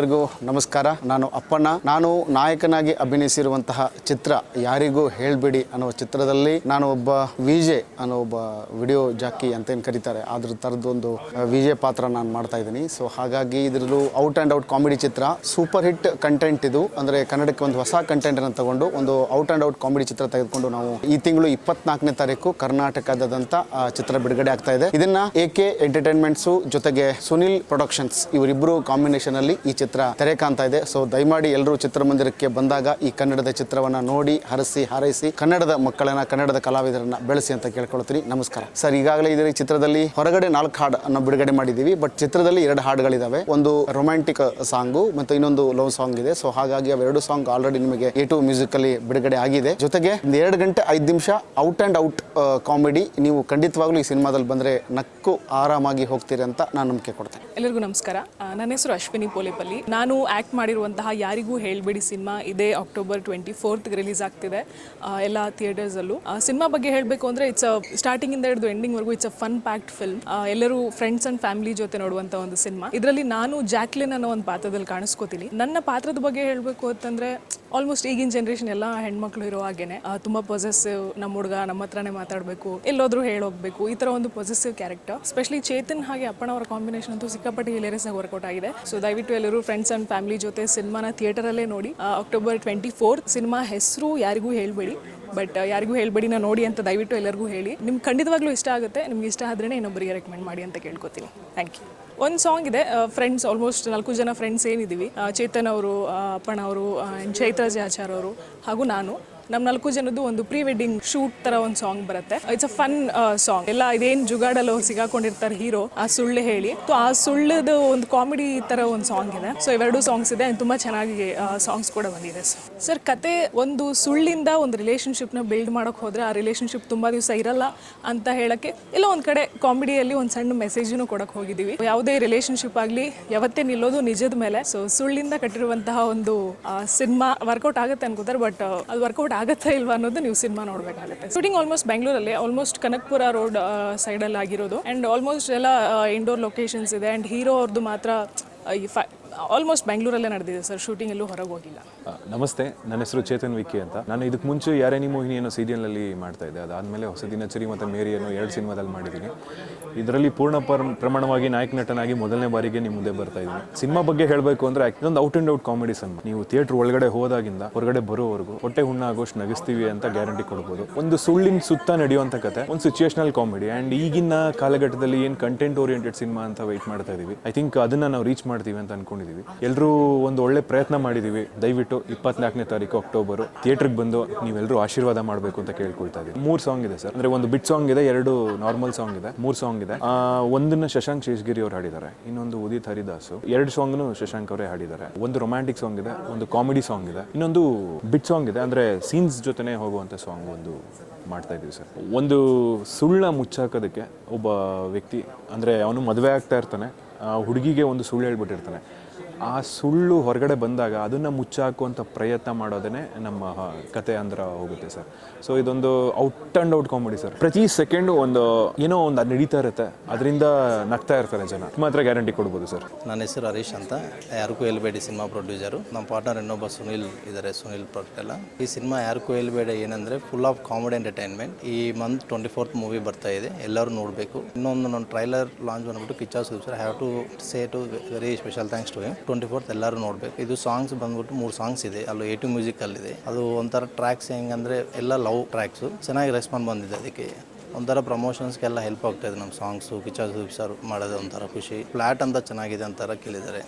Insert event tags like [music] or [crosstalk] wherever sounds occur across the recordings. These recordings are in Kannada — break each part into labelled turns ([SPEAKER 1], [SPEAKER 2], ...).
[SPEAKER 1] ಎಲ್ಲರಿಗೂ ನಮಸ್ಕಾರ. ನಾನು ಅಪ್ಪಣ್ಣ. ನಾನು ನಾಯಕನಾಗಿ ಅಭಿನಯಿಸಿರುವಂತಹ ಚಿತ್ರ ಯಾರಿಗೂ ಹೇಳ್ಬೇಡಿ ಅನ್ನೋ ಚಿತ್ರದಲ್ಲಿ ನಾನು ಒಬ್ಬ ವಿಜೆ ಅನ್ನೋ ಒಬ್ಬ ವಿಡಿಯೋ ಜಾಕಿ ಅಂತ ಏನು ಕರೀತಾರೆ. ಅದ್ರ ಒಂದು ವಿಜೆ ಪಾತ್ರ ನಾನು ಮಾಡ್ತಾ ಇದ್ದೀನಿ. ಸೊ ಹಾಗಾಗಿ ಇದ್ರದ್ದು ಔಟ್ ಆ್ಯಂಡ್ ಔಟ್ ಕಾಮಿಡಿ ಚಿತ್ರ ಸೂಪರ್ ಹಿಟ್ ಕಂಟೆಂಟ್ ಇದು. ಅಂದ್ರೆ ಕನ್ನಡಕ್ಕೆ ಒಂದು ಹೊಸ ಕಂಟೆಂಟನ್ನು ತಗೊಂಡು ಒಂದು ಔಟ್ ಆ್ಯಂಡ್ ಔಟ್ ಕಾಮಿಡಿ ಚಿತ್ರ ತೆಗೆದುಕೊಂಡು ನಾವು ಈ ತಿಂಗಳು ಇಪ್ಪತ್ನಾಲ್ಕನೇ ತಾರೀಕು ಕರ್ನಾಟಕದಾದಂಥ ಆ, ಚಿತ್ರ ಬಿಡುಗಡೆ ಆಗ್ತಾ ಇದೆ. ಇದನ್ನ ಎ ಕೆ ಎಂಟರ್ಟೈನ್ಮೆಂಟ್ಸು ಜೊತೆಗೆ ಸುನಿಲ್ ಪ್ರೊಡಕ್ಷನ್ಸ್ ಇವರಿಬ್ಬರು ಕಾಂಬಿನೇಷನ್ ಅಲ್ಲಿ ಈ ಚಿತ್ರ ತೆರೆ ಕಾಣ್ತಾ ಇದೆ. ಸೊ ದಯಮಾಡಿ ಎಲ್ಲರೂ ಚಿತ್ರಮಂದಿರಕ್ಕೆ ಬಂದಾಗ ಈ ಕನ್ನಡದ ಚಿತ್ರವನ್ನ ನೋಡಿ, ಹರಸಿ, ಹಾರೈಸಿ, ಕನ್ನಡದ ಮಕ್ಕಳನ್ನ, ಕನ್ನಡದ ಕಲಾವಿದರನ್ನ ಬೆಳೆಸಿ ಅಂತ ಕೇಳ್ಕೊಳ್ತೀನಿ ನಮಸ್ಕಾರ. ಸರ್ ಈಗಾಗಲೇ ಇದರ ಚಿತ್ರದಲ್ಲಿ ಹೊರಗಡೆ ನಾಲ್ಕು ಹಾಡು ಅನ್ನು ಬಿಡುಗಡೆ ಮಾಡಿದ್ದೀವಿ. ಬಟ್ ಚಿತ್ರದಲ್ಲಿ ಎರಡು ಹಾಡುಗಳಿದಾವೆ. ಒಂದು ರೊಮ್ಯಾಂಟಿಕ್ ಸಾಂಗು ಮತ್ತು ಇನ್ನೊಂದು ಲವ್ ಸಾಂಗ್ ಇದೆ. ಸೊ ಹಾಗಾಗಿ ಅವೆರಡು ಸಾಂಗ್ ಆಲ್ರೆಡಿ ನಿಮಗೆ ಎ ಟು ಮ್ಯೂಸಿಕ್ ಅಲ್ಲಿ ಬಿಡುಗಡೆ ಆಗಿದೆ. ಜೊತೆಗೆ ಎರಡು ಗಂಟೆ ಐದು ನಿಮಿಷ ಔಟ್ ಅಂಡ್ ಔಟ್ ಕಾಮಿಡಿ ನೀವು ಖಂಡಿತವಾಗ್ಲೂ ಈ ಸಿನಿಮಾದಲ್ಲಿ ಬಂದ್ರೆ ನಕ್ಕು ಆರಾಮಾಗಿ ಹೋಗ್ತೀರಿ ಅಂತ ನಾನು ನಂಬಿಕೆ ಕೊಡ್ತೇನೆ.
[SPEAKER 2] ಎಲ್ಲರಿಗೂ ನಮಸ್ಕಾರ. ನನ್ನ ಹೆಸರು ಅಶ್ವಿನಿ ಪೋಲೇಪಲ್ಲಿ. ನಾನು ಆ್ಯಕ್ಟ್ ಮಾಡಿರುವಂತಹ ಯಾರಿಗೂ ಹೇಳಬೇಡಿ ಸಿನಿಮಾ ಇದೇ ಅಕ್ಟೋಬರ್ ಟ್ವೆಂಟಿ ಫೋರ್ತ್ಗೆ ರಿಲೀಸ್ ಆಗ್ತಿದೆ ಎಲ್ಲ ಥಿಯೇಟರ್ಸಲ್ಲೂ ಸಿನಿಮಾ ಬಗ್ಗೆ ಹೇಳಬೇಕು ಅಂದರೆ ಇಟ್ಸ್ ಸ್ಟಾರ್ಟಿಂಗಿಂದ ಹಿಡಿದು ಎಂಡಿಂಗ್ವರೆಗೂ it's a fun packed film ಎಲ್ಲರೂ ಫ್ರೆಂಡ್ಸ್ ಆ್ಯಂಡ್ ಫ್ಯಾಮಿಲಿ ಜೊತೆ ನೋಡುವಂಥ ಒಂದು ಸಿನಿಮಾ. ಇದರಲ್ಲಿ ನಾನು ಜಾಕ್ಲಿನ್ ಅನ್ನೋ ಒಂದು ಪಾತ್ರದಲ್ಲಿ ಕಾಣಿಸ್ಕೋತೀನಿ. ನನ್ನ ಪಾತ್ರದ ಬಗ್ಗೆ ಹೇಳಬೇಕು ಅಂತಂದರೆ ಆಲ್ಮೋಸ್ಟ್ ಈಗಿನ ಜನ್ರೇಷನ್ ಎಲ್ಲ ಹೆಣ್ಮಕ್ಳು ಇರೋ ಹಾಗೇನೆ. ತುಂಬಾ ಪೊಸೆಸಿವ್ ನಮ್ಮ ಹುಡುಗ, ನಮ್ಮ ಹತ್ರನೇ ಮಾತಾಡಬೇಕು, ಎಲ್ಲೋದ್ರೂ ಹೇಳೋಗ್ಬೇಕು, ಈ ತರ ಒಂದು ಪೊಸೆಸಿವ್ ಕ್ಯಾರೆಕ್ಟರ್ ಸ್ಪೆಷಲಿ ಚೇತನ್ ಹಾಗೆ ಅಪ್ಪನವರ ಕಾಂಬಿನೇಷನ್ ಅಂತೂ ಸಿಕ್ಕಾಪಟ್ಟೆ ಹಿಲೇರಿಯಸ್ ಆಗಿ ವರ್ಕೌಟ್ ಆಗಿದೆ. ಸೊ ದಯವಿಟ್ಟು ಎಲ್ಲರೂ ಫ್ರೆಂಡ್ಸ್ ಅಂಡ್ ಫ್ಯಾಮಿಲಿ ಜೊತೆ ಸಿನಿಮಾನ ಥಿಯೇಟರಲ್ಲೇ ನೋಡಿ. ಅಕ್ಟೋಬರ್ ಟ್ವೆಂಟಿ ಫೋರ್ತ್ ಸಿನಿಮಾ ಹೆಸರು ಯಾರಿಗೂ ಹೇಳಬೇಡಿ. ಬಟ್ ಯಾರಿಗೂ ಹೇಳ್ಬೇಡಿ ನಾ ನೋಡಿ ಅಂತ ದಯವಿಟ್ಟು ಎಲ್ಲರಿಗೂ ಹೇಳಿ. ನಿಮ್ಗೆ ಖಂಡಿತವಾಗ್ಲೂ ಇಷ್ಟ ಆಗುತ್ತೆ. ನಿಮ್ಗೆ ಇಷ್ಟ ಆದ್ರೇ ಇನ್ನೊಬ್ಬರಿಗೆ ರೆಕಮೆಂಡ್ ಮಾಡಿ ಅಂತ ಕೇಳ್ಕೊತೀನಿ. ಥ್ಯಾಂಕ್ ಯು ಒಂದು ಸಾಂಗ್ ಇದೆ ಫ್ರೆಂಡ್ಸ್ ಆಲ್ಮೋಸ್ಟ್ ನಾಲ್ಕು ಜನ ಫ್ರೆಂಡ್ಸ್ ಏನಿದ್ದೀವಿ. ಚೇತನ್ ಅವರು ಅಪ್ಪಣ ಅವರು ಚೈತ್ರ ಆಚಾರ್ ಅವರು ಹಾಗೂ ನಾನು. ನಮ್ಮ ನಾಲ್ಕು ಜನದ್ದು ಒಂದು ಪ್ರೀ ವೆಡ್ಡಿಂಗ್ ಶೂಟ್ ತರ ಒಂದು ಸಾಂಗ್ ಬರುತ್ತೆ. ಇಟ್ಸ್ ಅ ಫನ್ ಸಾಂಗ್ ಎಲ್ಲ ಇದೇನು ಜುಗಾಡಲ್ಲಿ ಅವ್ರು ಸಿಗಾಕೊಂಡಿರ್ತಾರೆ ಹೀರೋ, ಆ ಸುಳ್ಳು ಹೇಳಿ. ಸೊ ಆ ಸುಳ್ಳದ ಒಂದು ಕಾಮಿಡಿ ತರ ಒಂದು ಸಾಂಗ್ ಇದೆ. ಸೊ ಇವೆರಡು ಸಾಂಗ್ಸ್ ಇದೆ. ತುಂಬಾ ಚೆನ್ನಾಗಿ ಸಾಂಗ್ಸ್ ಕೂಡ ಬಂದಿದೆ. ಸರ್ ಕತೆ ಒಂದು ಸುಳ್ಳಿಂದ ಒಂದು ರಿಲೇಶನ್ಶಿಪ್ನ ಬಿಲ್ಡ್ ಮಾಡೋಕೆ ಹೋದ್ರೆ ಆ ರಿಲೇಶನ್ಶಿಪ್ ತುಂಬಾ ದಿವಸ ಇರಲ್ಲ ಅಂತ ಹೇಳಕ್ಕೆ ಎಲ್ಲ ಒಂದ್ ಕಡೆ ಕಾಮಿಡಿಯಲ್ಲಿ ಒಂದು ಸಣ್ಣ ಮೆಸೇಜ್ನು ಕೊಡಕ್ಕೆ ಹೋಗಿದ್ದೀವಿ ಯಾವುದೇ ರಿಲೇಶನ್ಶಿಪ್ ಆಗಲಿ, ಯಾವತ್ತೇ ನಿಲ್ಲೋದು ನಿಜದ ಮೇಲೆ. ಸೊ ಸುಳ್ಳಿಂದ ಕಟ್ಟಿರುವಂತಹ ಒಂದು ಸಿನಿಮಾ ವರ್ಕೌಟ್ ಆಗುತ್ತೆ ಅನ್ಕೋತಾರೆ ಬಟ್ ಅದು ವರ್ಕೌಟ್ ಆಗುತ್ತಾ ಇಲ್ವಾ ಅನ್ನೋದು ನೀವು ಸಿನಿಮಾ ನೋಡಬೇಕಾಗುತ್ತೆ. ಶೂಟಿಂಗ್ ಆಲ್ಮೋಸ್ಟ್ ಬೆಂಗಳೂರಲ್ಲಿ ಆಲ್ಮೋಸ್ಟ್ ಕನಕ್ಪುರ ರೋಡ್ ಸೈಡಲ್ಲಿ ಆಗಿರೋದು. ಆ್ಯಂಡ್ ಆಲ್ಮೋಸ್ಟ್ ಎಲ್ಲ ಇಂಡೋರ್ ಲೊಕೇಶನ್ಸ್ ಇದೆ. ಆ್ಯಂಡ್ ಹೀರೋ ಅವ್ರದ್ದು ಮಾತ್ರ ಆಲ್ಮೋಸ್ಟ್ ಬೆಂಗಳೂರಲ್ಲೇ ನಡೆದಿದೆ ಸರ್ ಶೂಟಿಂಗ್ ಎಲ್ಲೂ ಹೊರಗೆ ಹೋಗಿಲ್ಲ.
[SPEAKER 3] ನಮಸ್ತೆ. ನನ್ನ ಹೆಸರು ಚೇತನ್ ವಿಕ್ಕಿ ಅಂತ. ನಾನು ಇದಕ್ಕೆ ಮುಂಚೆ ಯಾರೇನಿ ಮೋಹಿನಿ ಅನ್ನೋ ಸೀರಿಯಲ್ನಲ್ಲಿ ಮಾಡ್ತಾ ಇದ್ದೆ. ಅದಾದಮೇಲೆ ಹೊಸ ದಿನಚರಿ ಮತ್ತು ಮೇರಿ ಅನ್ನೋ ಎರಡು ಸಿನಿಮಾದಲ್ಲಿ ಮಾಡಿದ್ದೀನಿ. ಇದರಲ್ಲಿ ಪೂರ್ಣ ಪರ್ ಪ್ರಮಾಣವಾಗಿ ನಾಯಕ ನಟನಾಗಿ ಮೊದಲನೇ ಬಾರಿಗೆ ನಿಮ್ಮ ಮುಂದೆ ಬರ್ತಾ ಇದ್ದೀನಿ. ಸಿನಿಮಾ ಬಗ್ಗೆ ಹೇಳಬೇಕು ಅಂದರೆ ಇದೊಂದು out and out comedy cinema. ನೀವು ಥಿಯೇಟ್ರ್ ಒಳಗಡೆ ಹೋದಾಗಿಂದ ಹೊರಗಡೆ ಬರೋವರೆಗೂ ಹೊಟ್ಟೆ ಹುಣ್ಣ ಆಗೋಷ್ಟು ನಗಿಸ್ತೀವಿ ಅಂತ ಗ್ಯಾರಂಟಿ ಕೊಡ್ಬೋದು. ಒಂದು ಸುಳ್ಳಿನ ಸುತ್ತ ನಡೆಯುವಂಥ ಕತೆ, ಒಂದು ಸಿಚುಯೇಷನಲ್ ಕಾಮಿಡಿ ಆ್ಯಂಡ್ ಈಗಿನ ಕಾಲಘಟ್ಟದಲ್ಲಿ ಏನು ಕಂಟೆಂಟ್ ಓರಿಯೆಂಟೆಡ್ ಸಿನಿಮಾ ಅಂತ ವೆಯ್ಟ್ ಮಾಡ್ತಾ ಇದ್ದೀವಿ ಐ ಥಿಂಕ್ ಅದನ್ನು ನಾವು ರೀಚ್ ಮಾಡ್ತೀವಿ ಅಂತ ಎಲ್ಲರೂ ಒಂದು ಒಳ್ಳೆ ಪ್ರಯತ್ನ ಮಾಡಿದ್ದೀವಿ ದಯವಿಟ್ಟು ಇಪ್ಪತ್ನಾಲ್ಕನೇ ತಾರೀಕು ಅಕ್ಟೋಬರ್ ಥಿಯೇಟ್ರಿಗೆ ಬಂದು ನೀವೆಲ್ಲರೂ ಆಶೀರ್ವಾದ ಮಾಡಬೇಕು ಅಂತ ಕೇಳ್ಕೊಳ್ತಾ ಇದ್ದೀವಿ ಮೂರು ಸಾಂಗ್ ಇದೆ ಸರ್. ಅಂದರೆ ಒಂದು ಬಿಟ್ ಸಾಂಗ್ ಇದೆ, ಎರಡು ನಾರ್ಮಲ್ ಸಾಂಗ್ ಇದೆ, ಮೂರು ಸಾಂಗ್ ಇದೆ. ಒಂದನ್ನ ಶಶಾಂಕ್ ಶೇಷಗಿರಿ ಅವರು ಹಾಡಿದ್ದಾರೆ. ಇನ್ನೊಂದು ಉದಿತ್ ಹರಿದಾಸು. ಎರಡು ಸಾಂಗ್ನು ಶಶಾಂಕ್ ಅವರೇ ಹಾಡಿದ್ದಾರೆ. ಒಂದು ರೊಮ್ಯಾಂಟಿಕ್ ಸಾಂಗ್ ಇದೆ, ಒಂದು ಕಾಮಿಡಿ ಸಾಂಗ್ ಇದೆ. ಇನ್ನೊಂದು ಬಿಟ್ ಸಾಂಗ್ ಇದೆ. ಅಂದರೆ ಸೀನ್ಸ್ ಜೊತೆನೇ ಹೋಗುವಂಥ ಸಾಂಗ್ ಒಂದು ಮಾಡ್ತಾ ಇದ್ದೀವಿ ಸರ್. ಒಂದು ಸುಳ್ಳ ಮುಚ್ಚಾಕೋದಕ್ಕೆ ಒಬ್ಬ ವ್ಯಕ್ತಿ, ಅಂದರೆ ಅವನು ಮದುವೆ ಆಗ್ತಾ ಇರ್ತಾನೆ. ಹುಡುಗಿಗೆ ಒಂದು ಸುಳ್ಳು ಹೇಳ್ಬಿಟ್ಟಿರ್ತಾನೆ. ಆ ಸುಳ್ಳು ಹೊರಗಡೆ ಬಂದಾಗ ಅದನ್ನು ಮುಚ್ಚಾಕುವಂಥ ಪ್ರಯತ್ನ ಮಾಡೋದೇ ನಮ್ಮ ಕತೆ ಅಂದ್ರೆ ಹೋಗುತ್ತೆ ಸರ್. ಸೊ ಇದೊಂದು out and out comedy sir. ಪ್ರತಿ ಸೆಕೆಂಡು ಒಂದು, ಏನೋ ಒಂದು ನಡೀತಾ ಇರುತ್ತೆ. ಅದರಿಂದ ನಗ್ತಾ ಇರ್ತಾರೆ ಜನ. ಮಾತ್ರ ಗ್ಯಾರಂಟಿ ಕೊಡ್ಬೋದು ಸರ್.
[SPEAKER 4] ನನ್ನ ಹೆಸರು ಹರೀಶ್ ಅಂತ. ಯಾರಿಗೂ ಎಲ್ಬೇಡಿ ಸಿನಿಮಾ ಪ್ರೊಡ್ಯೂಸರು ನಮ್ಮ ಪಾರ್ಟ್ನರ್ ಇನ್ನೊಬ್ಬ ಸುನಿಲ್ ಇದ್ದಾರೆ ಸುನಿಲ್ ಎಲ್ಲ. ಈ ಸಿನಿಮಾ ಯಾರಿಗೂ ಎಲ್ಬೇಡಿ ಏನಂದರೆ ಫುಲ್ ಆಫ್ ಕಾಮಿಡಿ ಎಂಟರ್ಟೈನ್ಮೆಂಟ್ ಈ ಮಂತ್ ಟ್ವೆಂಟಿ ಫೋರ್ತ್ ಮೂವಿ ಬರ್ತಾ ಇದೆ. ಎಲ್ಲರೂ ನೋಡಬೇಕು. ಇನ್ನೊಂದು ನನ್ನ ಟ್ರೈಲರ್ ಲಾಂಚ್ ಬಂದ್ಬಿಟ್ಟು Kichcha sir have to say to very special thanks to twenty fourth ಎಲ್ಲರೂ ನೋಡಬೇಕು. ಇದು ಸಾಂಗ್ಸ್ ಬಂದ್ಬಿಟ್ಟು ಮೂರು ಸಾಂಗ್ಸ್ ಇದೆ. ಅಲ್ಲೂ ಎ ಟು ಮ್ಯೂಸಿಕಲ್ಲಿದೆ ಅದು ಒಂಥರ ಟ್ರ್ಯಾಕ್ಸ್ ಹೆಂಗಂದರೆ ಎಲ್ಲ ಲವ್ ಟ್ರ್ಯಾಕ್ಸು ಚೆನ್ನಾಗಿ ರೆಸ್ಪಾನ್ಸ್ ಬಂದಿದೆ ಅದಕ್ಕೆ. ಒಂಥರ ಪ್ರಮೋಷನ್ಸ್ಗೆಲ್ಲ ಹೆಲ್ಪ್ ಆಗ್ತಾ ಇದೆ ನಮ್ಮ ಸಾಂಗ್ಸು ಕಿಚಾ ಸರ್ ಮಾಡೋದು ಒಂಥರ ಖುಷಿ. ಫ್ಲ್ಯಾಟ್ ಅಂತ ಚೆನ್ನಾಗಿದೆ ಅಂತಾರ ಕೇಳಿದ್ದಾರೆ.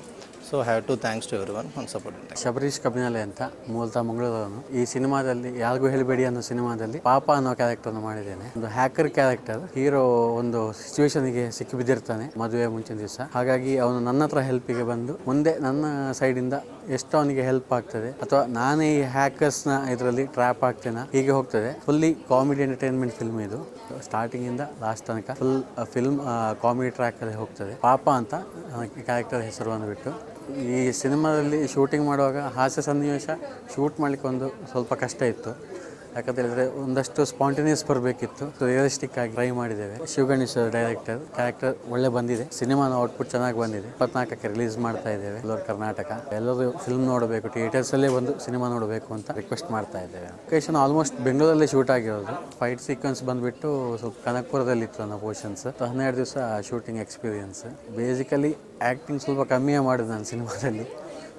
[SPEAKER 4] So have to thanks to everyone one support
[SPEAKER 5] Shabarish Kabinale ಅಂತ ಮೂಲತಃ ಮಂಗಳೂರವನು. ಈ ಸಿನಿಮಾದಲ್ಲಿ ಯಾರಿಗೂ ಹೇಳಬೇಡಿ ಅನ್ನೋ ಸಿನಿಮಾದಲ್ಲಿ ಪಾಪ ಅನ್ನೋ ಕ್ಯಾರೆಕ್ಟರ್ ಮಾಡಿದ್ದೇನೆ. ಒಂದು ಹ್ಯಾಕರ್ ಕ್ಯಾರೆಕ್ಟರ್ ಹೀರೋ ಒಂದು ಸಿಚುವೇಶನ್ಗೆ ಸಿಕ್ಕಿ ಬಿದ್ದಿರ್ತಾನೆ ಮದುವೆ ಮುಂಚಿನ ದಿವಸ. ಹಾಗಾಗಿ ಅವನು ನನ್ನ ಹತ್ರ ಹೆಲ್ಪಿಗೆ ಬಂದು ಮುಂದೆ ನನ್ನ ಸೈಡ್ ಇಂದ ಎಷ್ಟು ಅವನಿಗೆ ಹೆಲ್ಪ್ ಆಗ್ತದೆ? ಅಥವಾ ನಾನೇ ಈ ಹ್ಯಾಕರ್ಸ್ನ ಇದರಲ್ಲಿ ಟ್ರ್ಯಾಪ್ ಆಗ್ತೇನೆ? ಹೀಗೆ ಹೋಗ್ತದೆ. ಫುಲ್ಲಿ ಕಾಮಿಡಿ ಎಂಟರ್ಟೈನ್ಮೆಂಟ್ ಫಿಲ್ಮ್ ಇದು. ಸ್ಟಾರ್ಟಿಂಗ್ ಇಂದ ಲಾಸ್ಟ್ ತನಕ ಫುಲ್ ಫಿಲ್ಮ್ ಕಾಮಿಡಿ ಟ್ರ್ಯಾಕ್ ಅಲ್ಲಿ ಹೋಗ್ತದೆ. ಪಾಪ ಅಂತ ಕ್ಯಾರೆಕ್ಟರ್ ಹೆಸರು ಬಂದುಬಿಟ್ಟು ಈ ಸಿನಿಮಾದಲ್ಲಿ ಶೂಟಿಂಗ್ ಮಾಡುವಾಗ ಹಾಸ್ಯ ಸನ್ನಿವೇಶ ಶೂಟ್ ಮಾಡಲಿಕ್ಕೆ ಒಂದು ಸ್ವಲ್ಪ ಕಷ್ಟ ಇತ್ತು. ಯಾಕಂತ ಹೇಳಿದ್ರೆ ಒಂದಷ್ಟು ಸ್ಪಾಂಟೇನಿಯಸ್ ಬರಬೇಕಿತ್ತು. ರಿಯಲಿಸ್ಟಿಕ್ ಆಗಿ ಟ್ರೈ ಮಾಡಿದ್ದೇವೆ. ಶಿವಗಣೇಶ್ ಡೈರೆಕ್ಟರ್ ಕ್ಯಾರೆಕ್ಟರ್ ಒಳ್ಳೆ ಬಂದಿದೆ. ಸಿನಿಮಾನ ಔಟ್ಪುಟ್ ಚೆನ್ನಾಗಿ ಬಂದಿದೆ. ಇಪ್ಪತ್ನಾಲ್ಕಕ್ಕೆ ರಿಲೀಸ್ ಮಾಡ್ತಾ ಇದ್ದೇವೆ, ಎಲ್ಲರೂ ಕರ್ನಾಟಕ. ಎಲ್ಲರೂ ಫಿಲ್ಮ್ ನೋಡಬೇಕು ಥಿಯೇಟರ್ಸ್ ಅಲ್ಲೇ ಬಂದು ಸಿನಿಮಾ ನೋಡಬೇಕು ಅಂತ ರಿಕ್ವೆಸ್ಟ್ ಮಾಡ್ತಾ ಇದ್ದೇವೆ. ಲೊಕೇಶನ್ ಆಲ್ಮೋಸ್ಟ್ ಬೆಂಗಳೂರಲ್ಲೇ ಶೂಟ್ ಆಗಿರೋದು. ಫೈಟ್ ಸೀಕ್ವೆನ್ಸ್ ಬಂದ್ಬಿಟ್ಟು ಸ್ವಲ್ಪ ಕನಕಪುರದಲ್ಲಿ ಇತ್ತು ನನ್ನ ಪೋರ್ಷನ್ಸ್ ಹನ್ನೆರಡು ದಿವಸ ಶೂಟಿಂಗ್ ಎಕ್ಸ್ಪೀರಿಯನ್ಸ್ ಬೇಸಿಕಲಿ ಆ್ಯಕ್ಟಿಂಗ್ ಸ್ವಲ್ಪ ಕಮ್ಮಿಯೇ ಮಾಡಿದೆ ನಾನು ಸಿನಿಮಾದಲ್ಲಿ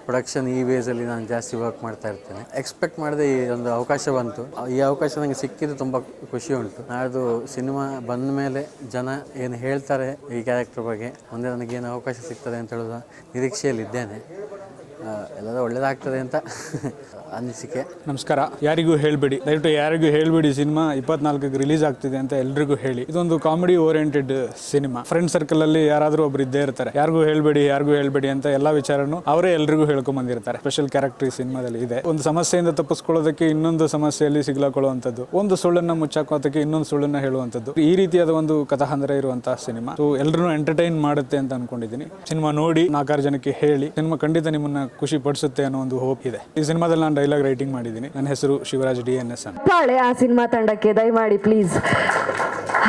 [SPEAKER 5] ಪ್ರೊಡಕ್ಷನ್ ಈ ವೇಸಲ್ಲಿ ನಾನು ಜಾಸ್ತಿ ವರ್ಕ್ ಮಾಡ್ತಾ ಇರ್ತೇನೆ. ಎಕ್ಸ್ಪೆಕ್ಟ್ ಮಾಡದೆ ಈ ಒಂದು ಅವಕಾಶ ಬಂತು. ಈ ಅವಕಾಶ ನನಗೆ ಸಿಕ್ಕಿದ್ದು ತುಂಬ ಖುಷಿ ಉಂಟು. ನಾಡ್ದು ಸಿನಿಮಾ ಬಂದ ಮೇಲೆ ಜನ ಏನು ಹೇಳ್ತಾರೆ ಈ ಕ್ಯಾರೆಕ್ಟರ್ ಬಗ್ಗೆ ಮುಂದೆ ನನಗೇನು ಅವಕಾಶ ಸಿಗ್ತದೆ ಅಂತ ಹೇಳೋದು ನಿರೀಕ್ಷೆಯಲ್ಲಿದ್ದೇನೆ. ಆ, ಒಳ್ಳೇದಾಗ್ತದೆ ಅಂತ [laughs] ಅನಿಸಿಕೆ.
[SPEAKER 6] ನಮಸ್ಕಾರ. ಯಾರಿಗೂ ಹೇಳಬೇಡಿ. ದಯವಿಟ್ಟು ಯಾರಿಗೂ ಹೇಳಬೇಡಿ ಸಿನಿಮಾ. ಇಪ್ಪತ್ನಾಲ್ಕಕ್ಕೆ ರಿಲೀಸ್ ಆಗ್ತಿದೆ ಅಂತ ಎಲ್ರಿಗೂ ಹೇಳಿ. ಇದೊಂದು comedy oriented cinema. Friend circle ಅಲ್ಲಿ ಯಾರಾದರೂ ಒಬ್ರು ಇದ್ದೇ ಇರ್ತಾರೆ. ಯಾರಿಗೂ ಹೇಳಬೇಡಿ ಯಾರಿಗೂ ಹೇಳಬೇಡಿ ಅಂತ ಎಲ್ಲ ವಿಚಾರನು ಅವರೇ ಎಲ್ರಿಗೂ ಹೇಳ್ಕೊಂಬಂದಿರ್ತಾರೆ ಸ್ಪೆಷಲ್ ಕ್ಯಾರೆಕ್ಟರ್ ಈ ಸಿನಿಮಾದಲ್ಲಿ ಇದೆ. ಒಂದು ಸಮಸ್ಯೆಯಿಂದ ತಪ್ಪಿಸ್ಕೊಳ್ಳೋದಕ್ಕೆ ಇನ್ನೊಂದು ಸಮಸ್ಯೆಯಲ್ಲಿ ಸಿಗ್ಲಾಕೊಳ್ಳುವಂಥದ್ದು. ಒಂದು ಸುಳ್ಳನ್ನ ಮುಚ್ಚಾಕೋದಕ್ಕೆ ಇನ್ನೊಂದು ಸುಳ್ಳನ್ನ ಹೇಳುವಂಥದ್ದು. ಈ ರೀತಿಯಾದ ಒಂದು ಕಥಾಹಂದರ ಇರುವಂತಹ ಸಿನಿಮಾ. ಸೊ ಎಲ್ಲರೂ ಎಂಟರ್ಟೈನ್ ಮಾಡುತ್ತೆ ಅಂತ ಅನ್ಕೊಂಡಿದ್ದೀನಿ. ಸಿನಿಮಾ ನೋಡಿ ನಾಲ್ಕಾರು ಜನಕ್ಕೆ ಹೇಳಿ. ಸಿನಿಮಾ ಖಂಡಿತ ನಿಮ್ಮನ್ನ ಖುಷಿ ಪಡಿಸುತ್ತೆ ಅನ್ನೋ ಒಂದು ಹೋಪ್ ಇದೆ. ಈ ಸಿನಿಮಾದಲ್ಲಿ ನಾನು ಡೈಲಾಗ್ ರೈಟಿಂಗ್ ಮಾಡಿದ್ದೀನಿ. ನನ್ನ ಹೆಸರು ಶಿವರಾಜ್ ಡಿ ಎನ್ ಎಸ್ ಅಂತ.
[SPEAKER 7] ಆ ಸಿನಿಮಾ ತಂಡಕ್ಕೆ ದಯಮಾಡಿ ಪ್ಲೀಸ್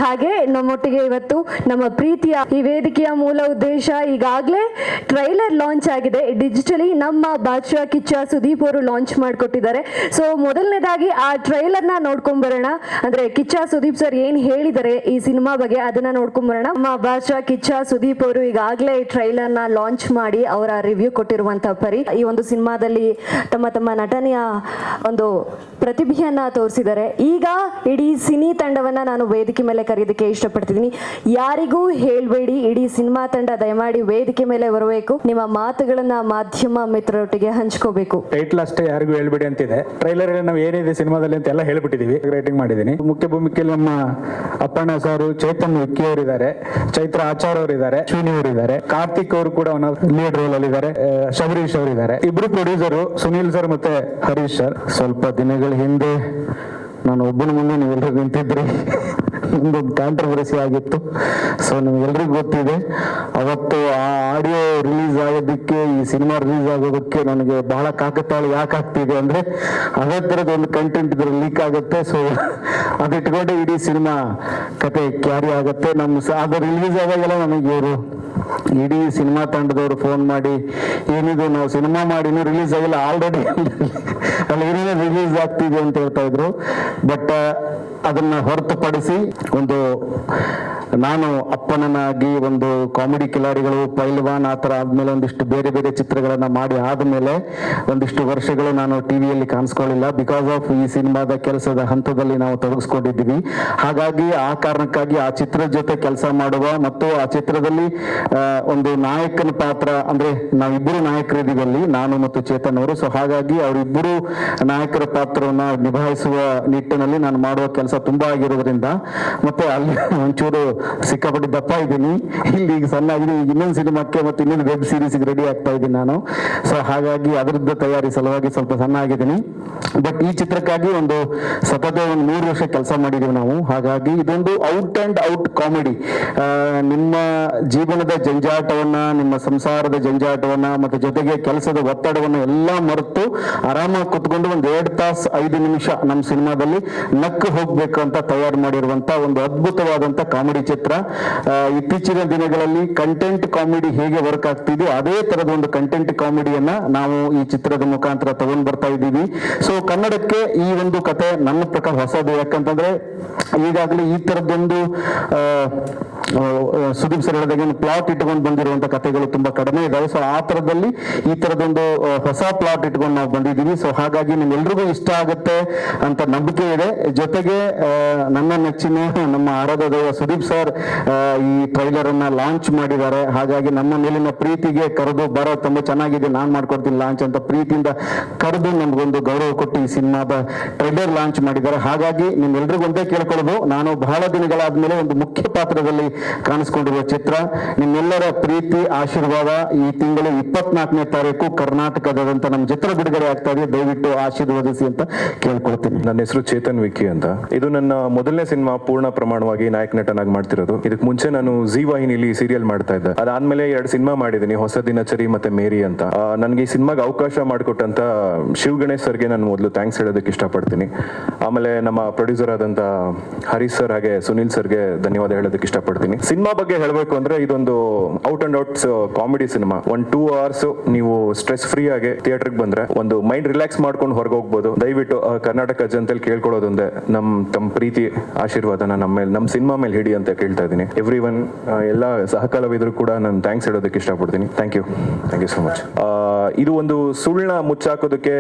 [SPEAKER 7] ಹಾಗೆ ನಮ್ಮೊಟ್ಟಿಗೆ ಇವತ್ತು ನಮ್ಮ ಪ್ರೀತಿಯ ಈ ವೇದಿಕೆಯ ಮೂಲ ಉದ್ದೇಶ ಈಗಾಗಲೇ ಟ್ರೈಲರ್ ಲಾಂಚ್ ಆಗಿದೆ. ಡಿಜಿಟಲಿ ನಮ್ಮ ಬಾದ್ಶಾ ಕಿಚ್ಚ ಸುದೀಪ್ ಅವರು ಲಾಂಚ್ ಮಾಡಿಕೊಟ್ಟಿದ್ದಾರೆ. ಸೊ ಮೊದಲನೇದಾಗಿ ಆ ಟ್ರೈಲರ್ನ ನೋಡ್ಕೊಂಬರೋಣ ಅಂದ್ರೆ ಕಿಚ್ಚ ಸುದೀಪ್ ಸರ್ ಏನು ಹೇಳಿದ್ದಾರೆ ಈ ಸಿನಿಮಾ ಬಗ್ಗೆ ಅದನ್ನ ನೋಡ್ಕೊಂಬರೋಣ ನಮ್ಮ ಬಾದ್ಶಾ ಕಿಚ್ಚ ಸುದೀಪ್ ಅವರು ಈಗಾಗಲೇ ಈ ಟ್ರೈಲರ್ನ ಲಾಂಚ್ ಮಾಡಿ ಅವರ ರಿವ್ಯೂ ಕೊಟ್ಟಿರುವಂತಹ ಪರಿ. ಈ ಒಂದು ಸಿನಿಮಾದಲ್ಲಿ ತಮ್ಮ ತಮ್ಮ ನಟನೆಯ ಒಂದು ಪ್ರತಿಭೆಯನ್ನ ತೋರಿಸಿದ್ದಾರೆ. ಈಗ ಇಡೀ ಸಿನಿ ತಂಡವನ್ನ ನಾನು ವೇದಿಕೆ ಮೇಲೆ ಕರೆಯೋದಕ್ಕೆ ಇಷ್ಟಪಡ್ತಿದ್ದೀನಿ. ಯಾರಿಗೂ ಹೇಳಬೇಡಿ, ಇಡೀ ಸಿನಿಮಾ ತಂಡ ದಯಮಾಡಿ ವೇದಿಕೆ ಮೇಲೆ ಬರಬೇಕು. ನಿಮ್ಮ ಮಾತುಗಳನ್ನ ಮಾಧ್ಯಮ ಮಿತ್ರರೊಟ್ಟಿಗೆ ಹಂಚ್ಕೋಬೇಕು.
[SPEAKER 6] ಟೈಟ್ಲ್ ಅಷ್ಟೇ ಯಾರಿಗೂ ಹೇಳ್ಬೇಡಿ ಅಂತಿದೆ. ಟ್ರೈಲರ್ ನಾವು ಏನಿದೆ ಸಿನಿಮಾದಲ್ಲಿ ಅಂತ ಎಲ್ಲ ಹೇಳ್ಬಿಟ್ಟಿದೀವಿ. ರೈಟಿಂಗ್ ಮಾಡಿದ್ದೀನಿ. ಮುಖ್ಯ ಭೂಮಿಕೆಯಲ್ಲಿ ನಮ್ಮ ಅಪ್ಪಣ್ಣ ಸರ್ ಚೈತನ್ಯ ವಿಕ್ಕಿ ಚೈತ್ರ ಆಚಾರ್ ಅವರು ಇದ್ದಾರೆ ಶ್ರೀನಿ ಅವರು ಇದ್ದಾರೆ ಕಾರ್ತಿಕ್ ಅವರು ಕೂಡ ಲೀಡ್ ರೋಲ್ ಅಲ್ಲಿ ಇದ್ದಾರೆ. ಶಬರೀಶ್ ಅವರು ಇದ್ದಾರೆ ಇಬ್ರು ಪ್ರೊಡ್ಯೂಸರು ಸುನೀಲ್ ಸರ್ ಮತ್ತೆ ಹರೀಶ್ ಸರ್ ಸ್ವಲ್ಪ ದಿನಗಳ ಹಿಂದೆ ನಾನು ಒಬ್ಬನ ಮುಂದೆ ನೀವೆಲ್ಲರೂ ನಿಂತಿದ್ರಿ. ಒಂದೊಂದು ಕಾಂಟ್ರವರ್ಸಿ ಆಗಿತ್ತು. ಸೊ ನಿಮ್ಗೆಲ್ರಿಗೂ ಗೊತ್ತಿದೆ, ಅವತ್ತು ಆ ಆಡಿಯೋ ರಿಲೀಸ್ ಆಗೋದಕ್ಕೆ, ಈ ಸಿನಿಮಾ ರಿಲೀಸ್ ಆಗೋದಕ್ಕೆ ನನಗೆ ಬಹಳ ಕಾಕತಾಳ ಯಾಕೆ ಆಗ್ತಿದೆ ಅಂದ್ರೆ, ಅದೇ ಥರದ ಒಂದು ಕಂಟೆಂಟ್ ಇದ್ರಲ್ಲಿ ಲೀಕ್ ಆಗುತ್ತೆ. ಸೊ [laughs] ಅದಿಟ್ಕೊಂಡೆ ಇಡೀ ಸಿನಿಮಾ ಕತೆ ಕ್ಯಾರಿ ಆಗುತ್ತೆ. ನಮ್ಮ ಅದು ರಿಲೀಸ್ ಆದಾಗೆಲ್ಲ ನನಗೆ ಇವರು ಇಡೀ ಸಿನಿಮಾ ತಂಡದವರು ಫೋನ್ ಮಾಡಿ, ಏನಿದು ನಾವು ಸಿನಿಮಾ ಮಾಡಿ ರಿಲೀಸ್ ಆಗಿಲ್ಲ ಆಲ್ರೆಡಿ ಅಲ್ಲಿ ಏನೇನು ರಿಲೀಸ್ ಆಗ್ತಿದೆ ಅಂತ ಹೇಳ್ತಾ ಇದ್ರು. ಬಟ್ ಅದನ್ನ ಹೊರತುಪಡಿಸಿ ಒಂದು ನಾನು ಅಪ್ಪನನಾಗಿ ಒಂದು ಕಾಮಿಡಿ ಕಿಲಾಡಿಗಳು, ಪೈಲ್ವಾನ್ ಆ ಥರ ಆದಮೇಲೆ ಒಂದಿಷ್ಟು ಬೇರೆ ಬೇರೆ ಚಿತ್ರಗಳನ್ನು ಮಾಡಿ ಆದಮೇಲೆ ಒಂದಿಷ್ಟು ವರ್ಷಗಳು ನಾನು ಟಿವಿಯಲ್ಲಿ ಕಾಣಿಸ್ಕೊಳ್ಳಿಲ್ಲ. ಬಿಕಾಸ್ ಆಫ್ ಈ ಸಿನಿಮಾದ ಕೆಲಸದ ಹಂತದಲ್ಲಿ ನಾವು ತೊಡಗಿಸ್ಕೊಂಡಿದ್ದೀವಿ. ಹಾಗಾಗಿ ಆ ಕಾರಣಕ್ಕಾಗಿ ಆ ಚಿತ್ರದ ಜೊತೆ ಕೆಲಸ ಮಾಡುವ ಮತ್ತು ಆ ಚಿತ್ರದಲ್ಲಿ ಒಂದು ನಾಯಕನ ಪಾತ್ರ, ಅಂದ್ರೆ ನಾವಿಬ್ಬರು ನಾಯಕರಿದ್ದೀವಿ ನಾನು ಮತ್ತು ಚೇತನ್ ಅವರು. ಸೊ ಹಾಗಾಗಿ ಅವರಿಬ್ಬರು ನಾಯಕರ ಪಾತ್ರವನ್ನ ನಿಭಾಯಿಸುವ ನಿಟ್ಟಿನಲ್ಲಿ ನಾನು ಮಾಡುವ ಕೆಲಸ ತುಂಬಾ ಆಗಿರೋದ್ರಿಂದ, ಮತ್ತೆ ಅಲ್ಲಿ ಒಂಚೂರು ಸಿಕ್ಕಾಪಟ್ಟೆ ದಪ್ಪ ಇದ್ದೀನಿ. ಇಲ್ಲಿ ಈಗ ಸಣ್ಣ ಆಗಿದೆ ಈಗ ಇನ್ನೊಂದು ಸಿನಿಮಾಕ್ಕೆ ಮತ್ತೆ ಇನ್ನೊಂದು ವೆಬ್ ಸೀರೀಸ್ಗೆ ರೆಡಿ ಆಗ್ತಾ ಇದ್ದೀನಿ ನಾನು. ಸೊ ಹಾಗಾಗಿ ಅದರದ್ದು ತಯಾರಿ ಸಲುವಾಗಿ ಸ್ವಲ್ಪ ಸಣ್ಣ ಆಗಿದ್ದೀನಿ ಬಟ್ ಈ ಚಿತ್ರಕ್ಕಾಗಿ ಒಂದು ಸತತ ಒಂದು ಮೂರು ವರ್ಷ ಕೆಲಸ ಮಾಡಿದೀವಿ ನಾವು. ಹಾಗಾಗಿ ಇದೊಂದು ಔಟ್ ಅಂಡ್ ಔಟ್ ಕಾಮಿಡಿ ನಿಮ್ಮ ಜೀವನದ ಜಂಜಾಟವನ್ನ, ನಿಮ್ಮ ಸಂಸಾರದ ಜಂಜಾಟವನ್ನ ಮತ್ತೆ ಜೊತೆಗೆ ಕೆಲಸದ ಒತ್ತಡವನ್ನ ಎಲ್ಲ ಮರೆತು ಆರಾಮಾಗಿ ಕುತ್ಕೊಂಡು ಒಂದು ಎರಡು ತಾಸು ಐದು ನಿಮಿಷ ನಮ್ಮ ಸಿನಿಮಾದಲ್ಲಿ ನಕ್ಕು ಹೋಗ್ಬೇಕು ಅಂತ ತಯಾರು ಮಾಡಿರುವಂತ ಒಂದು ಅದ್ಭುತವಾದಂತ ಕಾಮಿಡಿ ಚಿತ್ರ ಇತ್ತೀಚಿನ ದಿನಗಳಲ್ಲಿ ಕಂಟೆಂಟ್ ಕಾಮಿಡಿ ಹೇಗೆ ವರ್ಕ್ ಆಗ್ತಿದೆ, ಅದೇ ತರದ ಒಂದು ಕಂಟೆಂಟ್ ಕಾಮಿಡಿಯನ್ನ ನಾವು ಈ ಚಿತ್ರದ ಮುಖಾಂತರ ತಗೊಂಡ್ ಬರ್ತಾ ಇದ್ದೀವಿ. ಸೊ ಕನ್ನಡಕ್ಕೆ ಈ ಒಂದು ಕತೆ ನನ್ನ ಪ್ರಕಾರ ಹೊಸದು. ಯಾಕಂತಂದ್ರೆ, ಈಗಾಗಲೇ ಈ ತರದೊಂದು ಸುದೀಪ್ ಸರ್ ಹೇಳಿದಾಗ ಪ್ಲಾಟ್ ಇಟ್ಕೊಂಡು ಬಂದಿರುವಂತ ಕಥೆಗಳು ತುಂಬಾ ಕಡಿಮೆ ಇದಾವೆ. ಸೊ ಆ ತರದಲ್ಲಿ ಈ ತರದೊಂದು ಹೊಸ ಪ್ಲಾಟ್ ಇಟ್ಕೊಂಡು ನಾವು ಬಂದಿದ್ದೀವಿ. ಸೊ ಹಾಗಾಗಿ ನಿಮ್ಮೆಲ್ರಿಗೂ ಇಷ್ಟ ಆಗುತ್ತೆ ಅಂತ ನಂಬಿಕೆ ಇದೆ. ಜೊತೆಗೆ ನನ್ನ ನೆಚ್ಚಿನ ನಮ್ಮ ಆರಾಧ ದೈವ ಸುದೀಪ್ ಸರ್ ಆ, ಈ ಟ್ರೈಲರ್ ಅನ್ನ ಲಾಂಚ್ ಮಾಡಿದ್ದಾರೆ. ಹಾಗಾಗಿ ನಮ್ಮ ಮೇಲಿನ ಪ್ರೀತಿಗೆ ಕರೆದು ಬರೋ ತುಂಬಾ ಚೆನ್ನಾಗಿದೆ. ನಾನ್ ಮಾಡ್ಕೊಡ್ತೀನಿ ಲಾಂಚ್ ಅಂತ ಪ್ರೀತಿಯಿಂದ ಕರೆದು ನಮ್ಗೊಂದು ಗೌರವ ಕೊಟ್ಟು ಈ ಸಿನಿಮಾದ ಟ್ರೈಲರ್ ಲಾಂಚ್ ಮಾಡಿದ್ದಾರೆ. ಹಾಗಾಗಿ ನಿಮ್ಮೆಲ್ರಿಗೂ ಒಂದೇ ಕೇಳ್ಕೊಳ್ಳೋದು ನಾನು ಬಹಳ ದಿನಗಳಾದ್ಮೇಲೆ ಒಂದು ಮುಖ್ಯ ಪಾತ್ರದಲ್ಲಿ ಕಾಣಿಸ್ಕೊಂಡಿರುವ ಚಿತ್ರ. ನಿಮ್ಮೆಲ್ಲರ ಪ್ರೀತಿ ಆಶೀರ್ವಾದ ಈ ತಿಂಗಳು ಇಪ್ಪತ್ನಾಲ್ಕನೇ ತಾರೀಕು ಕರ್ನಾಟಕದಾದಂತ ನಮ್ಮ ಚಿತ್ರ ಬಿಡುಗಡೆ ಆಗ್ತಾ ಇದೆ. ದಯವಿಟ್ಟು ಆಶೀರ್ವದಿಸಿ ಅಂತ ಕೇಳ್ಕೊಳ್ತೀನಿ.
[SPEAKER 3] ನನ್ನ ಹೆಸರು ಚೇತನ್ ವಿಕ್ಕಿ ಅಂತ. ಇದು ನನ್ನ ಮೊದಲನೇ ಸಿನಿಮಾ ಪೂರ್ಣ ಪ್ರಮಾಣವಾಗಿ ನಾಯಕ ನಟನಾಗಿ ಮಾಡ್ತಿರೋದು. ಇದಕ್ಕೆ ಮುಂಚೆ ನಾನು ಜಿ ವಾಹಿನಿಲಿ ಸೀರಿಯಲ್ ಮಾಡ್ತಾ ಇದ್ದೆ. ಅದಾದ್ಮೇಲೆ ಎರಡು ಸಿನಿಮಾ ಮಾಡಿದ್ದೀನಿ ಹೊಸ ದಿನಚರಿ ಮತ್ತೆ ಮೇರಿ ಅಂತ. ನನಗೆ ಈ ಸಿನಿಮಾಗೆ ಅವಕಾಶ ಮಾಡಿಕೊಟ್ಟಂತ ಶಿವ್ ಗಣೇಶ್ ಸರ್ಗೆ ನಾನು ಮೊದಲು ಥ್ಯಾಂಕ್ಸ್ ಹೇಳೋದಕ್ಕೆ ಇಷ್ಟಪಡ್ತೀನಿ. ಆಮೇಲೆ ನಮ್ಮ ಪ್ರೊಡ್ಯೂಸರ್ ಆದಂತ ಹರೀಶ್ ಸರ್ ಹಾಗೆ ಸುನಿಲ್ ಸರ್ಗೆ ಧನ್ಯವಾದ ಹೇಳೋದಕ್ಕೆ ಇಷ್ಟಪಡ್ತೀನಿ. ಸಿನಿಮಾ ಬಗ್ಗೆ ಹೇಳಬೇಕು ಅಂದ್ರೆ ಇದೊಂದು out and out comedy cinema ಒಂದು ಟೂ ಅವರ್ಸ್ ನೀವು ಸ್ಟ್ರೆಸ್ ಫ್ರೀ ಆಗಿ ಥಿಯೇಟರ್ಗೆ ಬಂದ್ರೆ ಒಂದು ಮೈಂಡ್ ರಿಲ್ಯಾಕ್ಸ್ ಮಾಡ್ಕೊಂಡು ಹೊರಗೆ ಹೋಗ್ಬೋದು. ದಯವಿಟ್ಟು ಕರ್ನಾಟಕ ಜನತೆಲಿ ಕೇಳ್ಕೊಳ್ಳೋದೊಂದೇ ನಮ್ಮ ತಮ್ಮ ಪ್ರೀತಿ, ಆಶೀರ್ವಾದನ ನಮ್ಮ ಮೇಲೆ ನಮ್ಮ ಸಿನಿಮಾ ಮೇಲೆ ಹಿಡಿ ಅಂತ ಕೇಳ್ತಾ ಇದ್ದೀನಿ. ಎವ್ರಿ ಒನ್ ಎಲ್ಲ ಸಹಕಲವಿದ್ರು ಕೂಡ ನಾನು ಥ್ಯಾಂಕ್ಸ್ ಹೇಳೋದಕ್ಕೆ ಇಷ್ಟಪಡ್ತೀನಿ. Thank you thank you so much ಇದು ಒಂದು ಸುಳ್ಳನ್ನ ಮುಚ್ಚಾಕೋದಕ್ಕೆ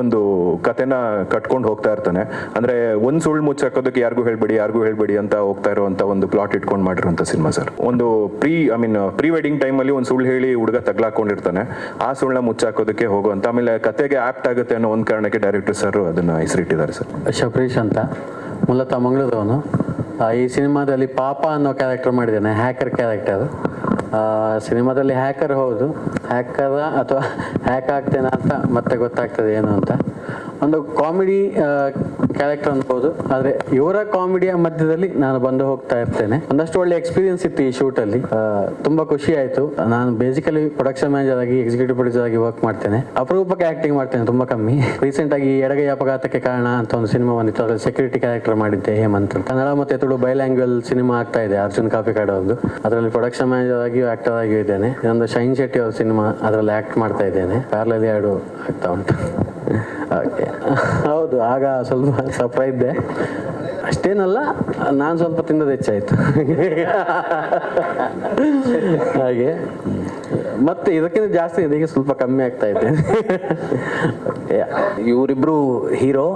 [SPEAKER 3] ಒಂದು ಕತೆನ ಕಟ್ಕೊಂಡು ಹೋಗ್ತಾ ಇರ್ತಾನೆ. ಅಂದ್ರೆ ಒಂದ್ ಸುಳ್ಳು ಮುಚ್ಚಾಕೋದಕ್ಕೆ ಯಾರಿಗೂ ಹೇಳ್ಬೇಡಿ ಯಾರಿಗೂ ಹೇಳ್ಬೇಡಿ ಅಂತ ಹೋಗ್ತಾ ಇರುವಂತ ಒಂದು ಪ್ಲಾಟ್ ಇಟ್ಕೊಂಡು ಮಾಡಿರುವಂತ ಸಿನಿಮಾ ಸರ್ ಒಂದು pre I mean pre wedding ಟೈಮಲ್ಲಿ ಒಂದು ಸುಳ್ಳು ಹೇಳಿ ಹುಡುಗ ತಗ್ಲಾಕೊಂಡಿರ್ತಾನೆ. ಆ ಸುಳ್ಳನ್ನ ಮುಚ್ಚಾಕೋದಕ್ಕೆ ಹೋಗುವಂತ. ಆಮೇಲೆ ಕತೆಗೆ ಆಪ್ಟ್ ಆಗುತ್ತೆ ಅನ್ನೋ ಒಂದು ಕಾರಣಕ್ಕೆ ಡೈರೆಕ್ಟರ್ ಸರ್ ಅದನ್ನ ಹೆಸರಿಟ್ಟಿದ್ದಾರೆ ಸರ್
[SPEAKER 5] ಶಬರೀಶ್ ಅಂತ. ಮೂಲತಃ ಮಂಗಳೂರವನು. ಈ ಸಿನಿಮಾದಲ್ಲಿ ಪಾಪ ಅನ್ನೋ ಕ್ಯಾರೆಕ್ಟರ್ ಮಾಡಿದ್ದೇನೆ ಹ್ಯಾಕರ್ ಕ್ಯಾರೆಕ್ಟರ್ ಸಿನಿಮಾದಲ್ಲಿ ಹ್ಯಾಕರ್ ಹೌದು. ಹ್ಯಾಕರ ಅಥವಾ ಹ್ಯಾಕ್ ಆಗ್ತೇನೆ ಅಂತ ಮತ್ತೆ ಗೊತ್ತಾಗ್ತದೆ ಏನು ಅಂತ. ಒಂದು ಕಾಮಿಡಿ ಕ್ಯಾರೆಕ್ಟರ್ ಅನ್ಬೋದು. ಆದರೆ ಇವರ ಕಾಮಿಡಿಯ ಮಧ್ಯದಲ್ಲಿ ನಾನು ಬಂದು ಹೋಗ್ತಾ ಇರ್ತೇನೆ. ಒಂದಷ್ಟು ಒಳ್ಳೆ ಎಕ್ಸ್ಪೀರಿಯನ್ಸ್ ಇತ್ತು ಈ ಶೂಟ್ ಅಲ್ಲಿ. ತುಂಬಾ ಖುಷಿ ಆಯ್ತು. ನಾನು ಬೇಸಿಕಲಿ ಪ್ರೊಡಕ್ಷನ್ ಮ್ಯಾನೇಜರ್ ಆಗಿ ಎಕ್ಸಿಕ್ಯೂಟಿವ್ ಪ್ರೊಡ್ಯೂಸರ್ ಆಗಿ ವರ್ಕ್ ಮಾಡ್ತೇನೆ. ಅಪರೂಪಕ್ಕೆ ಆಕ್ಟಿಂಗ್ ಮಾಡ್ತೇನೆ, ತುಂಬಾ ಕಮ್ಮಿ. ರೀಸೆಂಟ್ ಆಗಿ ಎಡಗೈ ಅಪಘಾತಕ್ಕೆ ಕಾರಣ ಅಂತ ಒಂದು ಸಿನಿಮಾ ಬಂದಿತ್ತು. ಅದರಲ್ಲಿ ಸೆಕ್ಯೂರಿಟಿ ಕ್ಯಾರೆಕ್ಟರ್ ಮಾಡಿದ್ದೆ, ಹೇಮಂತ್. ಕನ್ನಡ ಮತ್ತೆ ತುಳು ಬೈಲ್ಯಾಂಗ್ವಲ್ ಸಿನಿಮಾ ಆಗ್ತಾ ಇದೆ, ಅರ್ಜುನ್ ಕಾಪಿಕಾಡ್ ಅವ್ರದ್ದು ಅದರಲ್ಲಿ ಪ್ರೊಡಕ್ಷನ್ ಮ್ಯಾನೇಜರ್ ಆಗಿಯೂ ಆಕ್ಟರ್ ಆಗಿಯೂ ಇದ್ದೇನೆ. ಇನ್ನೊಂದು ಶೈನ್ ಶೆಟ್ಟಿ ಅವ್ರ ಸಿನಿಮಾ ಅದರಲ್ಲಿ ಆಕ್ಟ್ ಮಾಡ್ತಾ ಇದ್ದೇನೆ. ಪ್ಯಾರ್ಲಲ್ಲಿ ಎರಡು ಆಗ್ತಾ ಉಂಟು. ಹೌದು, ಆಗ ಸ್ವಲ್ಪ ಸಪ್ಪ ಇದ್ದೆ. ಅಷ್ಟೇನಲ್ಲ, ನಾನು ಸ್ವಲ್ಪ ತಿನ್ನೋದು ಹೆಚ್ಚಾಯಿತು. ಹಾಗೆ. ಮತ್ತೆ ಇದಕ್ಕಿಂತ ಜಾಸ್ತಿ ಇದೆ ಈಗ ಸ್ವಲ್ಪ ಕಮ್ಮಿ ಆಗ್ತಾ ಇದೆ.
[SPEAKER 8] ಇವರಿಬ್ರು ಹೀರೋ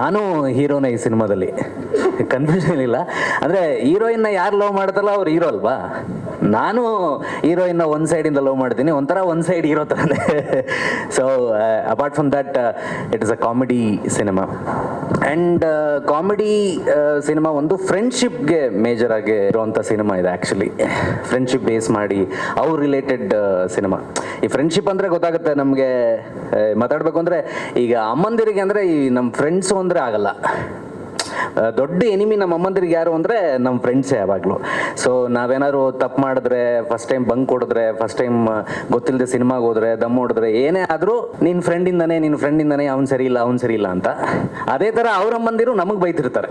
[SPEAKER 8] ನಾನು ಹೀರೋನ ಈ ಸಿನಿಮಾದಲ್ಲಿ. ಕನ್ಫ್ಯೂಷನ್ ಇಲ್ಲ. ಅಂದ್ರೆ ಹೀರೋಯಿನ್ನ ಯಾರು ಲವ್ ಮಾಡ್ತಾರಲ್ಲ ಅವ್ರು ಹೀರೋ ಅಲ್ವಾ? ನಾನು ಹೀರೋಯಿನ್ನ ಒನ್ ಸೈಡ್ ಇಂದ ಲವ್ ಮಾಡ್ತೀನಿ, ಒಂಥರ ಒಂದು ಸೈಡ್ ಹೀರೋ ಥರನೇ so apart from that it is a comedy cinema and comedy cinema ಒಂದು ಫ್ರೆಂಡ್ಶಿಪ್ಗೆ ಮೇಜರ್ ಆಗಿ ಇರುವಂತ ಸಿನಿಮಾ ಇದೆ ಆ್ಯಕ್ಚುಲಿ ಫ್ರೆಂಡ್ಶಿಪ್ ಬೇಸ್ ಮಾಡಿ ಅವ್ರ ರಿಲೇಟೆಡ್ ಸಿನಿಮಾ ಈ ಫ್ರೆಂಡ್ಶಿಪ್ ಅಂದರೆ ಗೊತ್ತಾಗುತ್ತೆ ನಮಗೆ ಮಾತಾಡಬೇಕು ಅಂದರೆ ಈಗ ಅಮ್ಮಂದಿರಿಗೆ ಅಂದರೆ ಈ ನಮ್ಮ ಫ್ರೆಂಡ್ಸು ಅಂದರೆ ಆಗಲ್ಲ. ದೊಡ್ಡ ಎನಿಮಿ ನಮ್ಮ ಅಮ್ಮಂದಿರಿಗೆ ಯಾರು ಅಂದ್ರೆ ನಮ್ಮ ಫ್ರೆಂಡ್ಸೇ ಯಾವಾಗಲೂ. ಸೊ ನಾವೇನಾದ್ರು ತಪ್ಪು ಮಾಡಿದ್ರೆ ಫಸ್ಟ್ ಟೈಮ್ ಬಂಕ್ ಕೊಡಿದ್ರೆ ಫಸ್ಟ್ ಟೈಮ್ ಗೊತ್ತಿಲ್ಲದೆ ಸಿನಿಮಾಗೆ ಹೋದ್ರೆ, ದಮ್ ಹೊಡೆದ್ರೆ, ಏನೇ ಆದ್ರೂ ನಿನ್ನ ಫ್ರೆಂಡಿಂದಾನೆ ನಿನ್ನ ಫ್ರೆಂಡಿಂದಾನೆ ಅವ್ನು ಸರಿ ಇಲ್ಲ, ಅವ್ನು ಸರಿ ಇಲ್ಲ ಅಂತ. ಅದೇ ತರ ಅವ್ರ ಅಮ್ಮಂದಿರು ನಮಗೆ ಬೈತಿರ್ತಾರೆ.